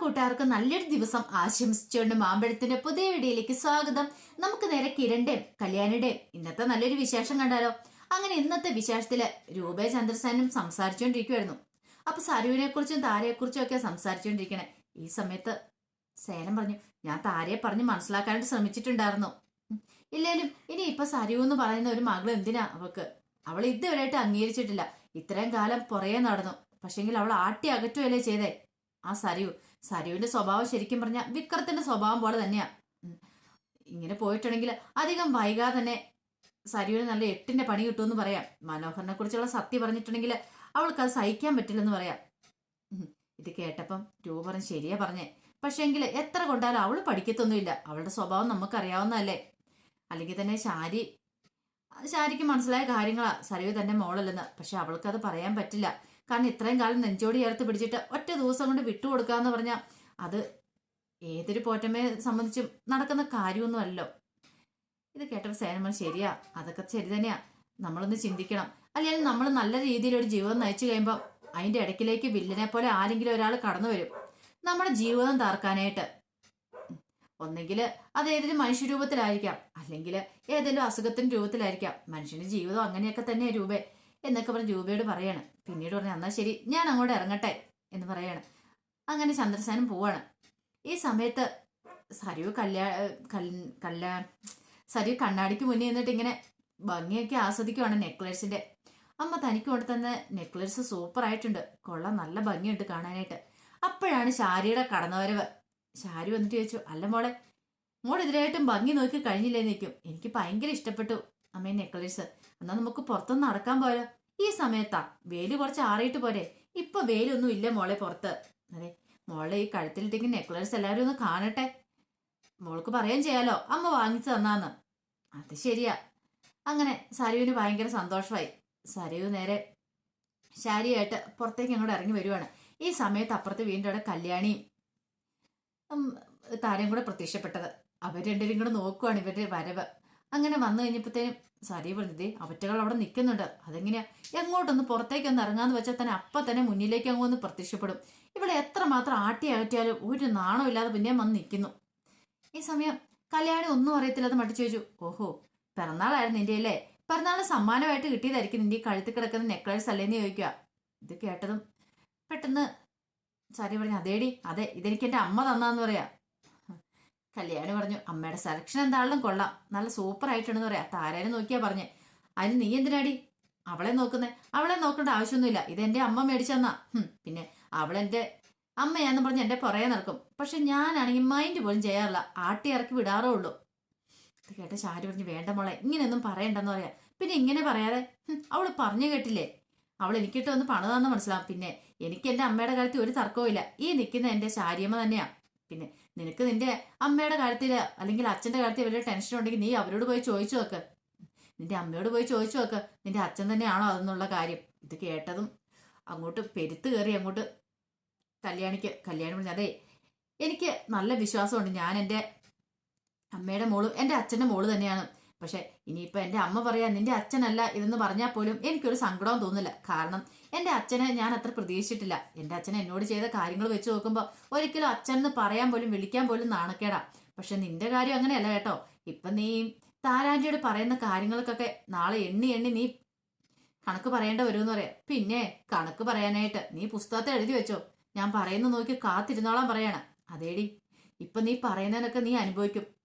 കൂട്ടുകാർക്ക് നല്ലൊരു ദിവസം ആശംസിച്ചുകൊണ്ട് മാമ്പഴത്തിന്റെ പുതിയ വീഡിയോയിലേക്ക് സ്വാഗതം. നമുക്ക് നേരെ കിരണ്ടെ കല്യാണിയുടെയും. ഇന്നത്തെ നല്ലൊരു വിശേഷം കണ്ടാലോ? അങ്ങനെ ഇന്നത്തെ വിശേഷത്തിൽ രൂപേ ചന്ദ്രസേനും സംസാരിച്ചുകൊണ്ടിരിക്കുവായിരുന്നു. അപ്പൊ സരുവിനെ കുറിച്ചും താരയെ കുറിച്ചും ഒക്കെ സംസാരിച്ചുകൊണ്ടിരിക്കണേ. ഈ സമയത്ത് സേനം പറഞ്ഞു ഞാൻ താരയെ പറഞ്ഞ് മനസ്സിലാക്കാനായിട്ട് ശ്രമിച്ചിട്ടുണ്ടായിരുന്നു. ഇല്ലേലും ഇനി ഇപ്പൊ സരു എന്ന് പറയുന്ന ഒരു മകൾ എന്തിനാ അവൾക്ക്? അവൾ ഇതുവരെയായിട്ട് അംഗീകരിച്ചിട്ടില്ല. ഇത്രയും കാലം പുറകെ നടന്നു. പക്ഷെങ്കിൽ അവൾ ആട്ടി അകറ്റുകയല്ലേ ചെയ്തേ? ആ സരു സരുവിന്റെ സ്വഭാവം ശരിക്കും പറഞ്ഞ വിക്രത്തിന്റെ സ്വഭാവം പോലെ തന്നെയാ. ഇങ്ങനെ പോയിട്ടുണ്ടെങ്കിൽ അധികം വൈകാതെ തന്നെ സരുവിന് നല്ല എട്ടിന്റെ പണി കിട്ടുമെന്ന് പറയാം. മനോഹറിനെ കുറിച്ചുള്ള സത്യം പറഞ്ഞിട്ടുണ്ടെങ്കിൽ അവൾക്ക് അത് സഹിക്കാൻ പറ്റില്ലെന്ന് പറയാം. ഇത് കേട്ടപ്പം രൂപറൻ ശരിയാ പറഞ്ഞേ. പക്ഷെങ്കിൽ എത്ര കൊണ്ടാലും അവൾ പഠിക്കത്തൊന്നുമില്ല. അവളുടെ സ്വഭാവം നമുക്കറിയാവുന്നതല്ലേ. അല്ലെങ്കിൽ തന്നെ ശാരി ശാരിക്ക് മനസ്സിലായ കാര്യങ്ങളാ സരയു തന്റെ മോളല്ലെന്ന്. പക്ഷെ അവൾക്കത് പറയാൻ പറ്റില്ല. കാരണം ഇത്രയും കാലം നെഞ്ചോടി ചേർത്ത് പിടിച്ചിട്ട് ഒറ്റ ദിവസം കൊണ്ട് വിട്ടുകൊടുക്കാന്ന് പറഞ്ഞാൽ അത് ഏതൊരു പോറ്റമ്മയെ സംബന്ധിച്ചും നടക്കുന്ന കാര്യമൊന്നുമല്ലോ. ഇത് കേട്ടപ്പോൾ സേനമ്മ ശരിയാ അതൊക്കെ ശരി തന്നെയാ. നമ്മളൊന്ന് ചിന്തിക്കണം. അല്ലെങ്കിൽ നമ്മൾ നല്ല രീതിയിൽ ഒരു ജീവിതം നയിച്ചു കഴിയുമ്പോൾ അതിന്റെ ഇടയ്ക്കിലേക്ക് വില്ലനെ പോലെ ആരെങ്കിലും ഒരാൾ കടന്നു വരും. നമ്മുടെ ജീവിതം താർക്കാനായിട്ട് ഒന്നെങ്കിൽ അത് ഏതെങ്കിലും മനുഷ്യരൂപത്തിലായിരിക്കാം. അല്ലെങ്കിൽ ഏതെങ്കിലും അസുഖത്തിന്റെ രൂപത്തിലായിരിക്കാം. മനുഷ്യന്റെ ജീവിതം അങ്ങനെയൊക്കെ തന്നെ രൂപേ. എന്നൊക്കെ പറഞ്ഞ് രൂപയോട് പറയാണ്. പിന്നീട് പറഞ്ഞു എന്നാൽ ശരി ഞാൻ അങ്ങോട്ട് ഇറങ്ങട്ടെ എന്ന് പറയാണ്. അങ്ങനെ ചന്ദ്രസേനം പോവാണ്. ഈ സമയത്ത് സരു കല്യാ കല്യാ സരു കണ്ണാടിക്ക് മുന്നേ നിന്നിട്ട് ഇങ്ങനെ ഭംഗിയൊക്കെ ആസ്വദിക്കുവാണ് നെക്ലേസിന്റെ. അമ്മ തനിക്ക് കൊണ്ട് തന്നെ നെക്ലേസ് സൂപ്പർ ആയിട്ടുണ്ട്. കൊള്ളാം നല്ല ഭംഗിയുണ്ട് കാണാനായിട്ട്. അപ്പോഴാണ് ശാരിയുടെ കടന്നുവരവ്. ശാരി വന്നിട്ട് ചോദിച്ചു അല്ല മോളെ മോൾ ഇതിനായിട്ടും ഭംഗി നോക്കി കഴിഞ്ഞില്ലേ നിൽക്കും എനിക്ക് ഭയങ്കര ഇഷ്ടപ്പെട്ടു അമ്മേ നെക്ലേസ്. എന്നാൽ നമുക്ക് പുറത്തൊന്നും നടക്കാൻ പോയാലോ? ഈ സമയത്താ വേൽ കുറച്ച് ആറിയിട്ട് പോരെ. ഇപ്പൊ വേലൊന്നും ഇല്ല മോളെ പുറത്ത്. അതെ മോളെ ഈ കഴുത്തിലിട്ടെങ്കിൽ നെക്ലേസ് എല്ലാവരും ഒന്ന് കാണട്ടെ. മോൾക്ക് പറയാൻ ചെയ്യാലോ. അമ്മ വാങ്ങിച്ചു തന്നാന്ന്. അത് ശരിയാ. അങ്ങനെ സരുവിന് ഭയങ്കര സന്തോഷമായി. സരുവ് നേരെ ശാരിയായിട്ട് പുറത്തേക്ക് അങ്ങോട്ട് ഇറങ്ങി വരുവാണ്. ഈ സമയത്ത് അപ്പുറത്ത് വീണ്ടും അവിടെ കല്യാണിയും താരം കൂടെ പ്രത്യക്ഷപ്പെട്ടത്. അവർ രണ്ടുപേരും കൂടെ നോക്കുവാണ് ഇവരുടെ വരവ്. അങ്ങനെ വന്നു കഴിഞ്ഞപ്പോഴത്തേനും സാരി പറഞ്ഞത് അവറ്റകൾ അവിടെ നിൽക്കുന്നുണ്ട്. അതെങ്ങനെയാ? എങ്ങോട്ടൊന്ന് പുറത്തേക്കൊന്ന് ഇറങ്ങാന്ന് വെച്ചാൽ തന്നെ അപ്പം തന്നെ മുന്നിലേക്ക് അങ്ങ് ഒന്ന് പ്രത്യക്ഷപ്പെടും. ഇവിടെ എത്ര മാത്രം ആട്ടി അകറ്റിയാലും ഒരു നാണം ഇല്ലാതെ പിന്നെ വന്ന് നിൽക്കുന്നു. ഈ സമയം കല്യാണി ഒന്നും അറിയത്തില്ലാതെ മടിച്ചു ചോദിച്ചു ഓഹോ പിറന്നാളായിരുന്നു നിന്റെ അല്ലേ? പിറന്നാൾ സമ്മാനമായിട്ട് കിട്ടിയതായിരിക്കും നിന്റെ ഈ കഴുത്തിൽ കിടക്കുന്ന നെക്ലേസ് അല്ലേന്ന് ചോദിക്കുക. ഇത് കേട്ടതും പെട്ടെന്ന് സാരി പറഞ്ഞു അതേടി അതെ ഇതെനിക്ക് എന്റെ അമ്മ തന്നാന്ന് പറയാ. കല്യാണി പറഞ്ഞു അമ്മയുടെ സെലക്ഷൻ എന്താണെങ്കിലും കൊള്ളാം. നല്ല സൂപ്പർ ആയിട്ടുണ്ടെന്ന് പറയാം. താരേനെ നോക്കിയാ പറഞ്ഞേ? അതിന് നീ എന്തിനാടി? അവളെ നോക്കുന്നേ. അവളെ നോക്കേണ്ട ആവശ്യമൊന്നുമില്ല. ഇത് എന്റെ അമ്മ മേടിച്ചെന്നാ പിന്നെ അവളെന്റെ അമ്മയാന്ന് പറഞ്ഞ് എന്റെ പുറകെ നടക്കും. പക്ഷെ ഞാനാണെങ്കിൽ മൈൻഡ് പോലും ചെയ്യാറില്ല. ആട്ടി ഇറക്കി വിടാറേ ഉള്ളൂ അത് കേട്ട ശാരി പറഞ്ഞു വേണ്ട മോളെ ഇങ്ങനെയൊന്നും പറയണ്ടെന്ന് പറയാ. പിന്നെ ഇങ്ങനെ പറയാതെ അവൾ പറഞ്ഞു കേട്ടില്ലേ? അവൾ എനിക്കിട്ട് വന്ന് പണിതാന്ന് മനസ്സിലാവും. പിന്നെ എനിക്ക് എന്റെ അമ്മയുടെ കാര്യത്തിൽ ഒരു തർക്കവും ഈ നിൽക്കുന്ന എന്റെ ശാരിയമ്മ തന്നെയാ. പിന്നെ നിനക്ക് നിന്റെ അമ്മയുടെ കാര്യത്തിൽ അല്ലെങ്കിൽ അച്ഛന്റെ കാര്യത്തിൽ വലിയ ടെൻഷൻ ഉണ്ടെങ്കിൽ നീ അവരോട് പോയി ചോദിച്ചു നോക്ക്. നിന്റെ അമ്മയോട് പോയി ചോദിച്ചു നോക്ക്. നിന്റെ അച്ഛൻ തന്നെയാണോ അതെന്നുള്ള കാര്യം. ഇത് കേട്ടതും അങ്ങോട്ട് പെരുത്ത് കയറി അങ്ങോട്ട് കല്യാണിക്ക് കല്യാണം പറഞ്ഞു അതെ എനിക്ക് നല്ല വിശ്വാസമുണ്ട്. ഞാൻ എന്റെ അമ്മയുടെ മോളും എന്റെ അച്ഛന്റെ മോൾ തന്നെയാണ്. പക്ഷെ ഇനിയിപ്പോൾ എന്റെ അമ്മ പറയാ നിന്റെ അച്ഛനല്ല ഇതെന്ന് പറഞ്ഞാൽ പോലും എനിക്കൊരു സങ്കടവും തോന്നില്ല കാരണം എന്റെ അച്ഛനെ ഞാൻ അത്ര പ്രതീക്ഷിച്ചിട്ടില്ല. എന്റെ അച്ഛൻ എന്നോട് ചെയ്ത കാര്യങ്ങൾ വെച്ച് നോക്കുമ്പോൾ ഒരിക്കലും അച്ഛൻ എന്ന് പറയാൻ പോലും വിളിക്കാൻ പോലും നാണക്കേടാ. പക്ഷെ നിന്റെ കാര്യം അങ്ങനെയല്ല കേട്ടോ. ഇപ്പം നീ താരാന്റിയോട് പറയുന്ന കാര്യങ്ങൾക്കൊക്കെ നാളെ എണ്ണി എണ്ണി നീ കണക്ക് പറയേണ്ട വരുമെന്ന് പറയാം. പിന്നെ കണക്ക് പറയാനായിട്ട് നീ പുസ്തകത്തെ എഴുതി വെച്ചോ. ഞാൻ പറയുന്ന നോക്കി കാത്തിരുന്നോളാൻ പറയണം. അതേടി ഇപ്പൊ നീ പറയുന്നതിനൊക്കെ നീ അനുഭവിക്കും.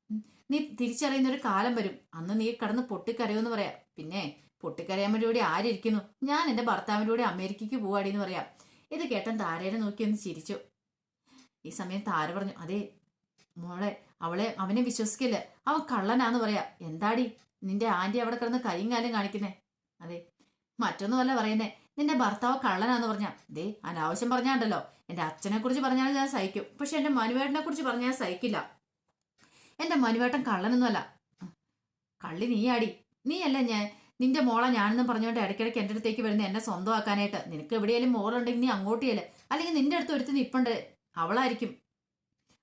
നീ തിരിച്ചറിയുന്ന ഒരു കാലം വരും. അന്ന് നീ കടന്ന് പൊട്ടിക്കരയുമെന്ന് പറയാം. പിന്നെ പൊട്ടിക്കരയാൻ വേണ്ടി കൂടി ആരിയ്ക്കുന്നു? ഞാൻ എന്റെ ഭർത്താവിന്റെ കൂടെ അമേരിക്കയ്ക്ക് പോവാടി എന്ന് പറയാം. ഇത് കേട്ടൻ താരേനെ നോക്കി ഒന്ന് ചിരിച്ചു. ഈ സമയം താര പറഞ്ഞു അതെ മോളെ അവളെ അവനെ വിശ്വസിക്കില്ല? അവൻ കള്ളനാന്ന് പറയാ. എന്താടി? നിന്റെ ആന്റി അവിടെ കിടന്ന് കൈയും കാലും കാണിക്കുന്നേ? അതെ മറ്റൊന്നുമല്ല പറയുന്നേ. നിന്റെ ഭർത്താവ് കള്ളനാന്ന് പറഞ്ഞാ. ദേ അനാവശ്യം പറഞ്ഞാണ്ടല്ലോ. എന്റെ അച്ഛനെ കുറിച്ച് പറഞ്ഞാൽ ഞാൻ സഹിക്കും. പക്ഷെ എന്റെ മനുവേട്ടനെ കുറിച്ച് പറഞ്ഞാൽ സഹിക്കില്ല. എന്റെ മനുവേട്ടൻ കള്ളനൊന്നുമല്ല. കള്ളി നീയാടി. നീയല്ല ഞാൻ? നിന്റെ മോളെ ഞാനെന്നും പറഞ്ഞുകൊണ്ട് ഇടയ്ക്കിടയ്ക്ക് എന്റെ അടുത്തേക്ക് വരുന്ന എന്നെ സ്വന്തമാക്കാനായിട്ട്. നിനക്ക് എവിടെയെങ്കിലും മോളുണ്ടെങ്കിൽ നീ അങ്ങോട്ട് ചെല്ല്. അല്ലെങ്കിൽ നിന്റെ അടുത്ത് ഒരുത്തി നിപ്പുണ്ട്. അവളായിരിക്കും.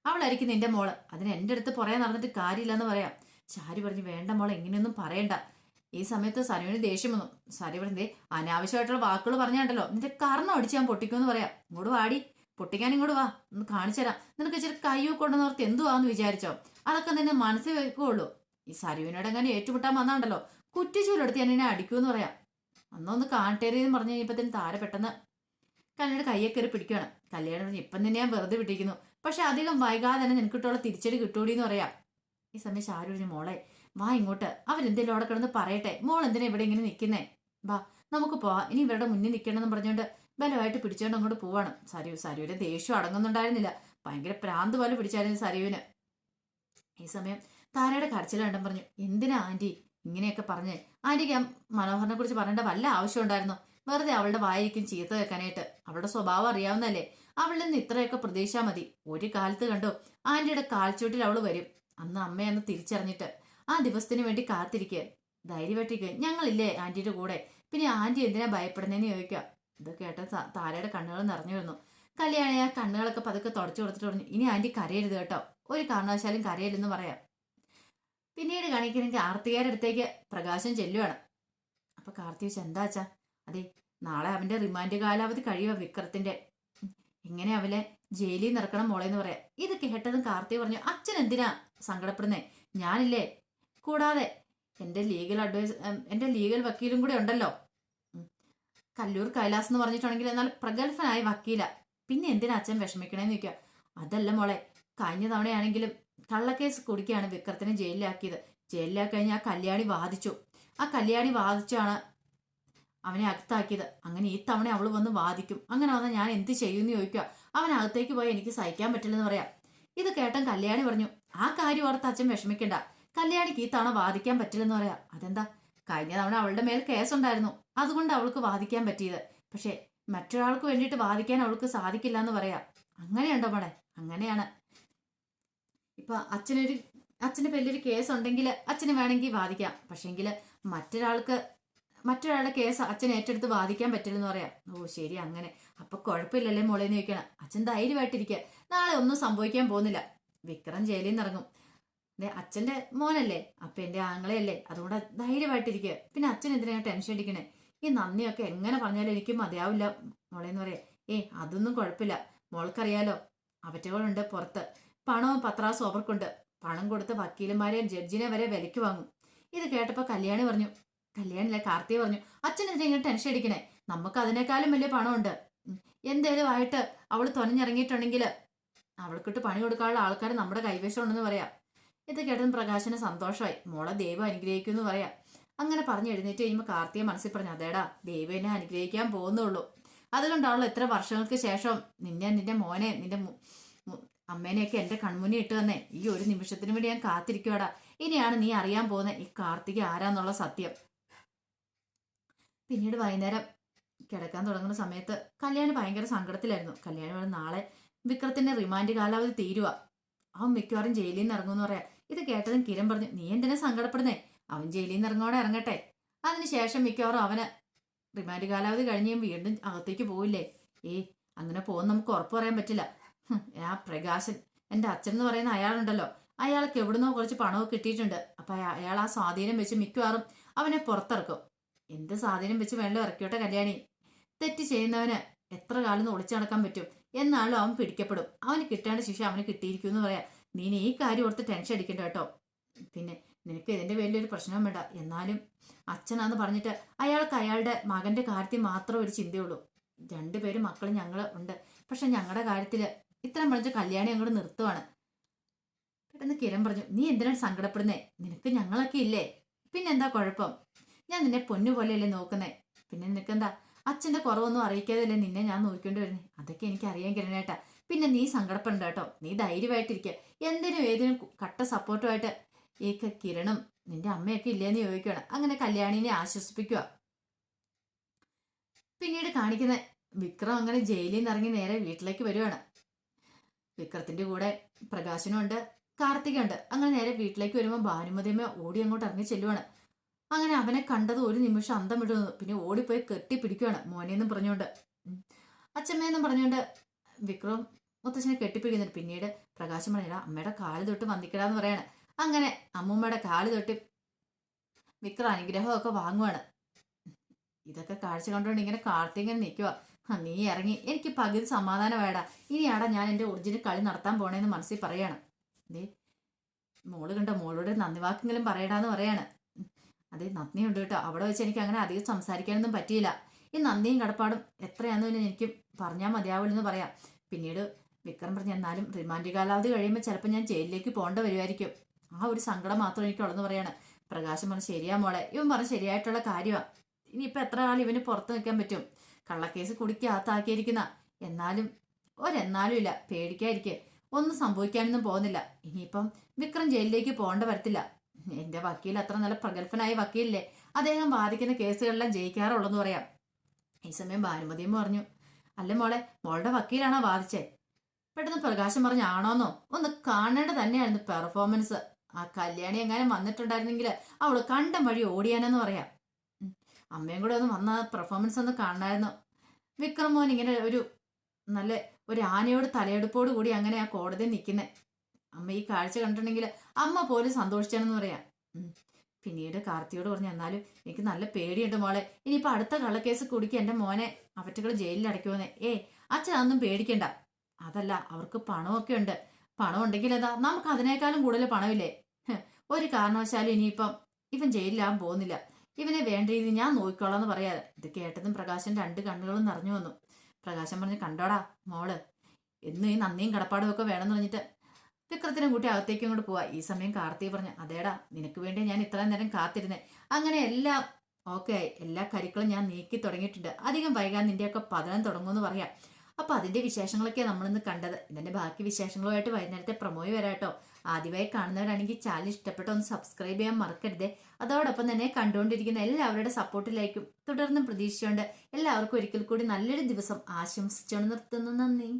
അവളായിരിക്കും നിന്റെ മോൾ. അതിന് എന്റെ അടുത്ത് പറയാൻ നടന്നിട്ട് കാര്യമില്ലെന്ന് പറയാം. ചാരി പറഞ്ഞു വേണ്ട മോളെ ഇങ്ങനെയൊന്നും പറയണ്ട. ഈ സമയത്ത് സനുവിന് ദേഷ്യം വന്നു. സരി പറഞ്ഞേ അനാവശ്യമായിട്ടുള്ള വാക്കുകൾ പറഞ്ഞാണ്ടല്ലോ. നിന്റെ കർണം അടിച്ച് ഞാൻ പൊട്ടിക്കുമെന്ന് പറയാം. ഇങ്ങോട്ട് വാടി. പൊട്ടിക്കാൻ ഇങ്ങോട്ട് വാ. ഒന്ന് കാണിച്ചു തരാം നിനക്ക് ഇച്ചിരി കയ്യോ കൊണ്ടുവന്നോർത്ത് എന്തുവാന്ന് വിചാരിച്ചോ? അതൊക്കെ നിന്നെ മനസ്സിൽ വെക്കുള്ളൂ. ഈ സരുവിനോട് എങ്ങനെ ഏറ്റുമുട്ടാൻ വന്നാണ്ടല്ലോ. കുറ്റിച്ചൂലെടുത്ത് ഞാൻ എന്നെ അടിക്കൂന്ന് പറയാം. അന്നൊന്ന് കാണട്ടേരെന്ന് പറഞ്ഞു കഴിഞ്ഞപ്പത്തിന് താര പെട്ടെന്ന് കല്യാണ കയ്യെ കയറി പിടിക്കുകയാണ് കല്യാണം പറഞ്ഞു ഇപ്പം തന്നെ ഞാൻ വെറുതെ വിട്ടിരിക്കുന്നു. പക്ഷെ അധികം വൈകാതെ തന്നെ നിനക്കിട്ടുള്ള തിരിച്ചടി കിട്ടൂടി എന്ന് പറയാം. ഈ സമയം ഷാരു പറഞ്ഞു മോളെ വാ ഇങ്ങോട്ട്. അവരെന്തെങ്കിലും അവിടെ കിടന്ന് പറയട്ടെ. മോൾ എന്തിനാ ഇവിടെ ഇങ്ങനെ നിൽക്കുന്നേ? വാ നമുക്ക് പോവാം. ഇനി ഇവരുടെ മുന്നിൽ നിൽക്കണമെന്ന് പറഞ്ഞുകൊണ്ട് ബലമായിട്ട് പിടിച്ചുകൊണ്ട് അങ്ങോട്ട് പോവാണ്. സരയു സരയുടെ ദേഷ്യം അടങ്ങുന്നുണ്ടായിരുന്നില്ല. ഭയങ്കര പ്രാന്ത് പോലെ പിടിച്ചായിരുന്നു സരയുവിന് ഈ സമയം താരയുടെ കരച്ചിൽ കണ്ടും പറഞ്ഞു എന്തിനാ ആന്റി ഇങ്ങനെയൊക്കെ പറഞ്ഞ്? ആന്റിക്ക് ആ മനോഹരനെ കുറിച്ച് പറയേണ്ട വല്ല ആവശ്യം ഉണ്ടായിരുന്നു? വെറുതെ അവളുടെ വായിരിക്കും ചീത്ത വെക്കാനായിട്ട്. അവളുടെ സ്വഭാവം അറിയാവുന്നല്ലേ അവളിൽ നിന്ന് ഇത്രയൊക്കെ പ്രതീക്ഷാ മതി. ഒരു കാലത്ത് കണ്ടോ ആന്റിയുടെ കാൽച്ചൂട്ടിൽ അവൾ വരും. അന്ന് അമ്മയെന്ന് തിരിച്ചറിഞ്ഞിട്ട്. ആ ദിവസത്തിന് വേണ്ടി കാത്തിരിക്കുക ധൈര്യപ്പെട്ടിരിക്കുക ഞങ്ങളില്ലേ ആന്റിയുടെ കൂടെ. പിന്നെ ആന്റി എന്തിനാ ഭയപ്പെടുന്നതെന്ന് ചോദിക്കുക ഇത് കേട്ട താരയുടെ കണ്ണുകൾ നിറഞ്ഞു വരുന്നു. കല്യാണി ആ കണ്ണുകളൊക്കെ പതുക്കെ തുടച്ചു കൊടുത്തിട്ട് പറഞ്ഞു ഇനി ആന്റി കരയരുത് കേട്ടോ. ഒരു കാരണവശാലും കരയരുതെന്ന് പറയാം. പിന്നീട് കാണിക്കുന്ന കാർത്തികയുടെ അടുത്തേക്ക് പ്രകാശം ചെല്ലുവാണ്. അപ്പൊ കാർത്തിക എന്താ അതെ നാളെ അവന്റെ റിമാൻഡ് കാലാവധി കഴിയുക വിക്രത്തിന്റെ. എങ്ങനെ അവനെ ജയിലിൽ നിറക്കണം മോളെ എന്ന് പറയാം. ഇത് കേട്ടതും കാർത്തിക പറഞ്ഞു അച്ഛൻ എന്തിനാ സങ്കടപ്പെടുന്നേ? ഞാനില്ലേ? കൂടാതെ എന്റെ ലീഗൽ അഡ്വൈസ് എന്റെ ലീഗൽ വക്കീലും കൂടെ ഉണ്ടല്ലോ. കല്ലൂർ കൈലാസ് എന്ന് പറഞ്ഞിട്ടുണ്ടെങ്കിൽ എന്നാൽ പ്രഗത്ഭനായ വക്കീല. പിന്നെ എന്തിനാ അച്ഛൻ വിഷമിക്കണേന്ന് ചോദിക്കുക. അതല്ല മോളെ കഴിഞ്ഞ തവണയാണെങ്കിലും കള്ളക്കേസ് കുടിക്കുകയാണ് വിക്രത്തിനെ ജയിലിലാക്കിയത്. ജയിലിലാക്കി കഴിഞ്ഞ് ആ കല്യാണി വാദിച്ചു. ആ കല്യാണി വാദിച്ചാണ് അവനെ അകത്താക്കിയത്. അങ്ങനെ ഈ തവണ അവൾ വന്ന് വാദിക്കും. അങ്ങനെ വന്നാൽ ഞാൻ എന്ത് ചെയ്യുമെന്ന് ചോദിക്കുക. അവൻ അകത്തേക്ക് പോയി എനിക്ക് സഹിക്കാൻ പറ്റില്ലെന്ന് പറയാം. ഇത് കേട്ടൻ കല്യാണി പറഞ്ഞു ആ കാര്യം ഓർത്ത് അച്ഛൻ വിഷമിക്കണ്ട. കല്യാണിക്ക് ഈ തവണ വാദിക്കാൻ പറ്റില്ലെന്ന് പറയാം. അതെന്താ? കഴിഞ്ഞ തവണ അവളുടെ മേൽ കേസുണ്ടായിരുന്നു. അതുകൊണ്ട് അവൾക്ക് വാദിക്കാൻ പറ്റിയത്. പക്ഷെ മറ്റൊരാൾക്ക് വേണ്ടിയിട്ട് വാദിക്കാൻ അവൾക്ക് സാധിക്കില്ല എന്ന് പറയാം. അങ്ങനെയുണ്ടോ മോളെ? അങ്ങനെയാണ്. ഇപ്പൊ അച്ഛനൊരു അച്ഛന് പേരിലൊരു കേസ് ഉണ്ടെങ്കിൽ അച്ഛന് വേണമെങ്കിൽ വാദിക്കാം. പക്ഷെങ്കിൽ മറ്റൊരാൾക്ക് മറ്റൊരാളുടെ കേസ് അച്ഛൻ ഏറ്റെടുത്ത് വാദിക്കാൻ പറ്റില്ലെന്ന് പറയാം. ഓ ശരി അങ്ങനെ. അപ്പൊ കുഴപ്പമില്ലല്ലേ മോളെ എന്ന് ചോദിക്കണം. അച്ഛൻ ധൈര്യമായിട്ടിരിക്കുക നാളെ ഒന്നും സംഭവിക്കാൻ പോകുന്നില്ല. വിക്രം ജയിലിൽ നിന്ന് ഇറങ്ങും അച്ഛന്റെ മോനല്ലേ? അപ്പൊ എന്റെ ആങ്ങളെയല്ലേ? അതുകൊണ്ട് ധൈര്യമായിട്ടിരിക്കുക പിന്നെ അച്ഛൻ എന്തിനാണ് ടെൻഷൻ അടിക്കണേ? ഈ നന്ദിയൊക്കെ എങ്ങനെ പറഞ്ഞാലും എനിക്ക് മതിയാവില്ല മോളെന്ന് പറയാ. ഏ അതൊന്നും കുഴപ്പമില്ല. മോൾക്കറിയാലോ. അവറ്റകളുണ്ട് പുറത്ത്. പണവും പത്രാസും അവർക്കുണ്ട്. പണം കൊടുത്ത് വക്കീലന്മാരെയും ജഡ്ജിനെ വരെ വിലയ്ക്ക് വാങ്ങും. ഇത് കേട്ടപ്പോൾ കല്യാണി പറഞ്ഞു. കല്യാണില്ല കാർത്തി പറഞ്ഞു അച്ഛൻ എന്തിനാ ഇങ്ങനെ ടെൻഷൻ അടിക്കണേ? നമുക്ക് അതിനേക്കാളും വലിയ പണമുണ്ട്. എന്തേലും ആയിട്ട് അവൾ തുനഞ്ഞിറങ്ങിയിട്ടുണ്ടെങ്കിൽ അവൾക്കിട്ട് പണി കൊടുക്കാനുള്ള ആൾക്കാർ നമ്മുടെ കൈവശം ഉണ്ടെന്ന് പറയാം. ഇത് കേട്ടതും പ്രകാശന് സന്തോഷമായി. മോളെ ദൈവം അനുഗ്രഹിക്കും എന്ന് പറയാം. അങ്ങനെ പറഞ്ഞു എഴുന്നേറ്റ് കഴിയുമ്പോൾ കാർത്തിയെ മനസ്സിൽ പറഞ്ഞു അതേടാ ദൈവം എന്നെ അനുഗ്രഹിക്കാൻ പോകുന്നുള്ളൂ. അതുകൊണ്ടാണല്ലോ എത്ര വർഷങ്ങൾക്ക് ശേഷം നിന്നെ നിന്റെ മോനെ നിന്റെ അമ്മേനെയൊക്കെ എന്റെ കൺമുന്നിൽ ഇട്ട് തന്നെ. ഈ ഒരു നിമിഷത്തിന് വേണ്ടി ഞാൻ കാത്തിരിക്കുവാടാ. ഇനിയാണ് നീ അറിയാൻ പോകുന്ന ഈ കാർത്തിക ആരാന്നുള്ള സത്യം. പിന്നീട് വൈകുന്നേരം കിടക്കാൻ തുടങ്ങുന്ന സമയത്ത് കല്യാണി ഭയങ്കര സങ്കടത്തിലായിരുന്നു. കല്യാണി നാളെ വിക്രത്തിന്റെ റിമാൻഡ് കാലാവധി തീരുക അവൻ മിക്കവാറും ജയിലിൽ നിന്ന് ഇറങ്ങുമെന്ന് പറയാം. ഇത് കേട്ടതും കിരൺ പറഞ്ഞു നീ എന്തിനാ സങ്കടപ്പെടുന്നേ? അവൻ ജയിലിൽ നിന്ന് ഇറങ്ങോടെ ഇറങ്ങട്ടെ. അതിനുശേഷം മിക്കവാറും അവന് റിമാൻഡ് കാലാവധി കഴിഞ്ഞ് വീണ്ടും അകത്തേക്ക് പോവില്ലേ? ഏ അങ്ങനെ പോകുന്ന നമുക്ക് ഉറപ്പ് പറയാൻ പറ്റില്ല. ആ പ്രകാശൻ എന്റെ അച്ഛൻ എന്ന് പറയുന്ന അയാളുണ്ടല്ലോ. അയാൾക്ക് എവിടുന്നോ കുറച്ച് പണമൊക്കെ കിട്ടിയിട്ടുണ്ട്. അപ്പൊ അയാൾ ആ സ്വാധീനം വെച്ച് മിക്കവാറും അവനെ പുറത്തിറക്കും. എന്ത് സ്വാധീനം വെച്ച് വേണ്ട ഇറക്കിയോട്ടെ കല്യാണി. തെറ്റ് ചെയ്യുന്നവന് എത്ര കാലം ഒളിച്ചു നടക്കാൻ പറ്റും? എന്നാലും അവൻ പിടിക്കപ്പെടും. അവന് കിട്ടേണ്ട ശിക്ഷ അവന് കിട്ടിയിരിക്കും എന്ന് പറയാം. നീ ഈ കാര്യം ഓർത്ത് ടെൻഷൻ അടിക്കണ്ട കേട്ടോ. പിന്നെ നിനക്ക് ഇതിന്റെ വലിയൊരു പ്രശ്നവും വേണ്ട. എന്നാലും അച്ഛനാന്ന് പറഞ്ഞിട്ട് അയാൾക്ക് അയാളുടെ മകന്റെ കാര്യത്തിൽ മാത്രം ഒരു ചിന്തയുള്ളൂ. രണ്ടുപേരും മക്കളും ഞങ്ങൾ ഉണ്ട്. പക്ഷെ ഞങ്ങളുടെ കാര്യത്തിൽ ഇത്രയും പറഞ്ഞ കല്യാണം അങ്ങോട്ട് നിർത്തുവാണ്. പെട്ടെന്ന് കിരൺ പറഞ്ഞു നീ എന്തിനാണ് സങ്കടപ്പെടുന്നേ? നിനക്ക് ഞങ്ങളൊക്കെ ഇല്ലേ? പിന്നെന്താ കുഴപ്പം? ഞാൻ നിന്നെ പൊന്നു പോലെയല്ലേ നോക്കുന്നേ? പിന്നെ നിനക്കെന്താ? അച്ഛന്റെ കുറവൊന്നും അറിയിക്കാതല്ലേ നിന്നെ ഞാൻ നോക്കിക്കൊണ്ട് വരുന്നേ? അതൊക്കെ എനിക്ക് അറിയാൻ കിരണേട്ടാ പിന്നെ നീ സങ്കടപ്പെടണ്ട കേട്ടോ. നീ ധൈര്യമായിട്ടിരിക്കുക എന്തിനും ഏതിനും കട്ട സപ്പോർട്ടുമായിട്ട് ഈ കിരണം നിന്റെ അമ്മയൊക്കെ ഇല്ലേന്ന് ചോദിക്കുകയാണ് അങ്ങനെ കല്യാണിനെ ആശ്വസിപ്പിക്കുക പിന്നീട് കാണിക്കുന്ന വിക്രം അങ്ങനെ ജയിലിൽ നിന്ന് ഇറങ്ങി നേരെ വീട്ടിലേക്ക് വരുവാണ്. വിക്രത്തിന്റെ കൂടെ പ്രകാശനുണ്ട് കാർത്തികുണ്ട് അങ്ങനെ നേരെ വീട്ടിലേക്ക് വരുമ്പോൾ ഭാനുമതിയമ്മ ഓടി അങ്ങോട്ട് ഇറങ്ങി ചെല്ലുവാണ്. അങ്ങനെ അവനെ കണ്ടത് ഒരു നിമിഷം അന്തം വിടുന്നു. പിന്നെ ഓടിപ്പോയി കെട്ടിപ്പിടിക്കുവാണ് മോനെന്നും പറഞ്ഞുകൊണ്ട്. അച്ഛമ്മയെന്നും പറഞ്ഞുകൊണ്ട് വിക്രം മുത്തച്ഛനെ കെട്ടിപ്പിടിക്കുന്നുണ്ട് പിന്നീട് പ്രകാശം പറഞ്ഞില്ല അമ്മയുടെ കാൽ തൊട്ട് വന്നിക്കടാന്ന് പറയാണ്. അങ്ങനെ അമ്മൂമ്മയുടെ കാൽ തൊട്ട് വിക്ര അനുഗ്രഹമൊക്കെ വാങ്ങുവാണ്. ഇതൊക്കെ കാഴ്ച കണ്ടുകൊണ്ട് ഇങ്ങനെ കാർത്തികൻ നിൽക്കുക നീ ഇറങ്ങി. എനിക്ക് പകുതി സമാധാനം വേടാ ഇനിയാടാ ഞാൻ എന്റെ ഒറിജിനൽ കളി നടത്താൻ പോണേന്ന് മനസ്സിൽ പറയാണ്. ദേ മോൾ കണ്ട മോളോട് നന്ദി വാക്കെങ്കിലും പറയടാന്ന് പറയാണ്. അതെ നന്ദിയുണ്ട് കേട്ടോ. അവിടെ വെച്ച് എനിക്ക് അങ്ങനെ അധികം സംസാരിക്കാനൊന്നും പറ്റിയില്ല. ഈ നന്ദിയും കടപ്പാടും എത്രയാണെന്ന് എനിക്ക് പറഞ്ഞാൽ മതിയാവില്ലെന്ന് പറയാം. പിന്നീട് വിക്രം പറഞ്ഞു എന്നാലും റിമാൻഡ് കാലാവധി കഴിയുമ്പോൾ ചിലപ്പോൾ ഞാൻ ജയിലിലേക്ക് പോകേണ്ട വരുമായിരിക്കും ആ ഒരു സങ്കടം മാത്രം എനിക്ക് എനിക്കുള്ളതെന്ന് പറയാണ്. പ്രകാശം പറഞ്ഞു ശരിയാ മോളെ. ഇവൻ പറഞ്ഞ ശരിയായിട്ടുള്ള കാര്യമാണ് ഇനിയിപ്പോൾ എത്ര കാലം ഇവന് പുറത്ത് നിൽക്കാൻ പറ്റും? കള്ളക്കേസ് കുടിക്കകത്താക്കിയിരിക്കുന്ന എന്നാലും ഒരെന്നാലും ഇല്ല. പേടിക്കാതിരിക്കെ. ഒന്നും സംഭവിക്കാനൊന്നും പോകുന്നില്ല. ഇനിയിപ്പം വിക്രം ജയിലിലേക്ക് പോകേണ്ട വരത്തില്ല. എന്റെ വക്കീൽ അത്ര നല്ല പ്രഗത്ഭനായ വക്കീലല്ലേ? അദ്ദേഹം ബാധിക്കുന്ന കേസുകളെല്ലാം ജയിക്കാറുള്ളെന്ന് പറയാം. ഈ സമയം ഭാനുമതിയും പറഞ്ഞു അല്ല മോളെ മോളുടെ വക്കീലാണോ ബാധിച്ചേ പെട്ടെന്ന് പ്രകാശം പറഞ്ഞാണോന്നോ ഒന്ന് കാണേണ്ട തന്നെയായിരുന്നു പെർഫോമൻസ് ആ കല്യാണി എങ്ങാനും വന്നിട്ടുണ്ടായിരുന്നെങ്കിൽ അവൾ കണ്ട വഴി ഓടിയാനെന്ന് പറയാം. അമ്മയും കൂടെ ഒന്ന് വന്ന പെർഫോമൻസ് ഒന്ന് കാണണമായിരുന്നു വിക്രം മോൻ ഇങ്ങനെ ഒരു നല്ല ഒരു ആനയോട് തലയെടുപ്പോട് കൂടി അങ്ങനെ ആ കോടതി നിൽക്കുന്നത് അമ്മ ഈ കാഴ്ച കണ്ടിട്ടുണ്ടെങ്കിൽ അമ്മ പോലും സന്തോഷിച്ചാണെന്ന് പറയാം. പിന്നീട് കാർത്തിയോട് പറഞ്ഞു എന്നാലും എനിക്ക് നല്ല പേടിയുണ്ട് മോളെ. ഇനിയിപ്പോൾ അടുത്ത കള്ളക്കേസ് കുടിക്കുക എന്റെ മോനെ അവറ്റകൾ ജയിലിൽ അടയ്ക്കുമെന്ന് ഏയ് അച്ഛൻ അതൊന്നും പേടിക്കണ്ട. അതല്ല അവർക്ക് പണമൊക്കെ ഉണ്ട്. പണം ഉണ്ടെങ്കിൽ എന്താ നമുക്ക് അതിനേക്കാളും കൂടുതൽ പണമില്ലേ? ഒരു കാരണവശാലും ഇനിയിപ്പം ഇവൻ ജയിലിലാകാൻ പോകുന്നില്ല. ഇവനെ വേണ്ട രീതി ഞാൻ നോക്കിക്കോളാം എന്ന് പറയാതെ ഇത് കേട്ടതും പ്രകാശൻ രണ്ട് കണ്ണുകളും നിറഞ്ഞു വന്നു. പ്രകാശൻ പറഞ്ഞു കണ്ടോടാ മോൾ എന്നും ഈ നന്ദിയും കടപ്പാടും ഒക്കെ വേണമെന്ന് പറഞ്ഞിട്ട് വിക്രത്തിനും കൂട്ടി അകത്തേക്കും കൂടെ പോവാ. ഈ സമയം കാർത്തി പറഞ്ഞു അതേടാ നിനക്ക് വേണ്ടി ഞാൻ ഇത്രയും നേരം കാത്തിരുന്നേ. അങ്ങനെ എല്ലാം ഓക്കെ ആയി. എല്ലാ കരുക്കളും ഞാൻ നീക്കി തുടങ്ങിയിട്ടുണ്ട്. അധികം വൈകാൻ നിന്റെയൊക്കെ പതനം തുടങ്ങുമെന്ന് പറയാം. അപ്പൊ അതിന്റെ വിശേഷങ്ങളൊക്കെ നമ്മളിന്ന് കണ്ടത്. ഇതിന്റെ ബാക്കി വിശേഷങ്ങളുമായിട്ട് വൈകുന്നേരത്തെ പ്രൊമോയി വരാട്ടോ ആദ്യമായി കാണുന്നവരാണെങ്കിൽ ചാനൽ ഇഷ്ടപ്പെട്ട ഒന്ന് സബ്സ്ക്രൈബ് ചെയ്യാൻ മറക്കരുത്. അതോടൊപ്പം തന്നെ കണ്ടുകൊണ്ടിരിക്കുന്ന എല്ലാവരുടെ സപ്പോർട്ടിലേക്കും തുടർന്നും പ്രതീക്ഷിച്ചുകൊണ്ട് എല്ലാവർക്കും ഒരിക്കൽ കൂടി നല്ലൊരു ദിവസം ആശംസിച്ചുകൊണ്ട് നിർത്തുന്നു. നന്ദി.